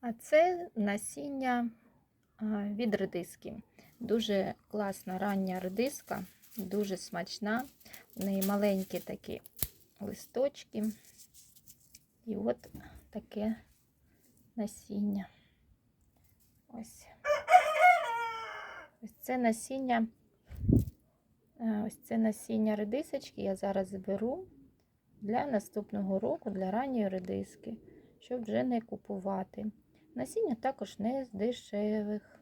А це насіння від редиски. Дуже класна рання редиска, дуже смачна. В неї маленькі такі листочки. І от таке насіння. Ось. Ось це насіння. Ось це насіння редисочки я зараз зберу для наступного року, для ранньої редиски, щоб вже не купувати. Насіння також не з дешевих.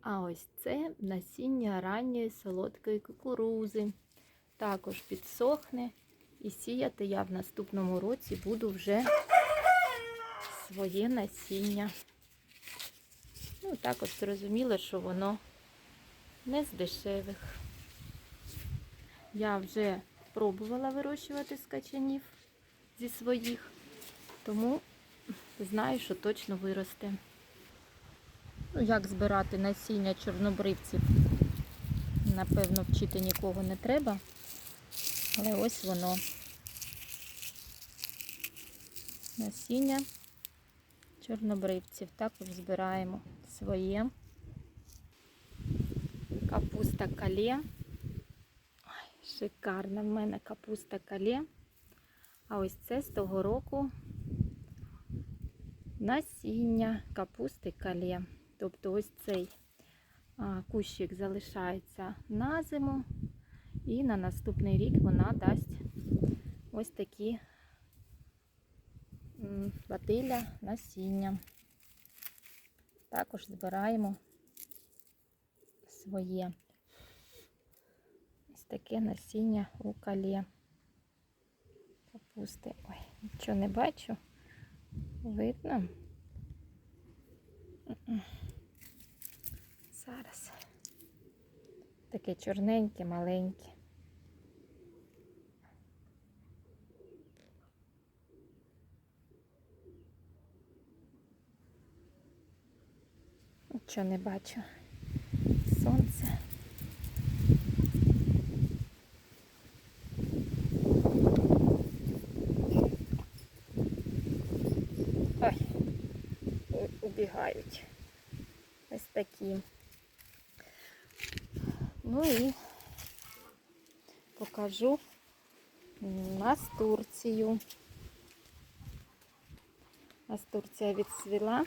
А ось це насіння ранньої солодкої кукурузи. Також підсохне. І сіяти я в наступному році буду вже своє насіння. Ну, також зрозуміло, що воно не з дешевих. Я вже пробувала вирощувати скачанів зі своїх, тому знаю, що точно виросте. Ну, як збирати насіння чорнобривців, напевно, вчити нікого не треба. Але ось воно. Насіння чорнобривців. Також збираємо своє. Капуста кале. Шикарна в мене капуста кале. А ось це з того року насіння капусти кале. Тобто ось цей кущик залишається на зиму. І на наступний рік вона дасть ось такі м, батиля насіння. Також збираємо своє ось таке насіння у калє. Капусти. Ой, нічого не бачу. Видно? Зараз. Таке чорненьке, маленьке. Нічого не бачу. Сонце. Ой, у- Ось такі. Ну і покажу настурцію. Настурція відсвіла.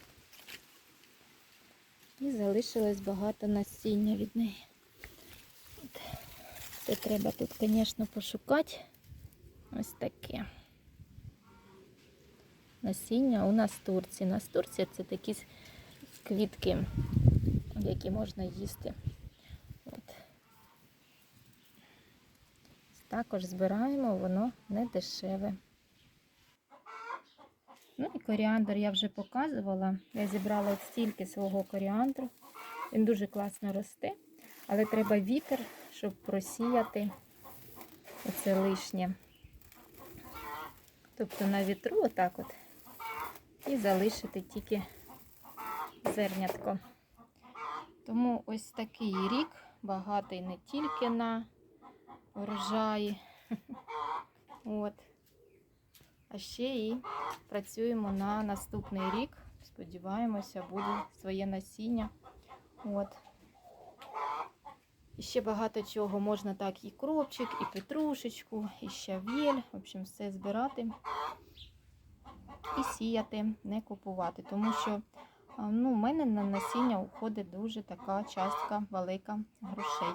І залишилось багато насіння від неї. Це треба тут, звісно, пошукати. Ось таке. Насіння у настурці. Настурція це такі квітки, які можна їсти. От. Також збираємо, воно не дешеве. Ну і коріандр я вже показувала. Я зібрала от стільки свого коріандру. Він дуже класно росте, але треба вітер, щоб просіяти оце лишнє. Тобто на вітру отак от. І залишити тільки зернятко. Тому ось такий рік багатий не тільки на врожаї. От. А ще і працюємо на наступний рік. Сподіваємося, буде своє насіння. От. І ще багато чого можна так і кропчик, і петрушечку, і щавель. В общем, все збирати і сіяти, не купувати. Тому що ну, в мене на насіння уходить дуже така частка велика грошей.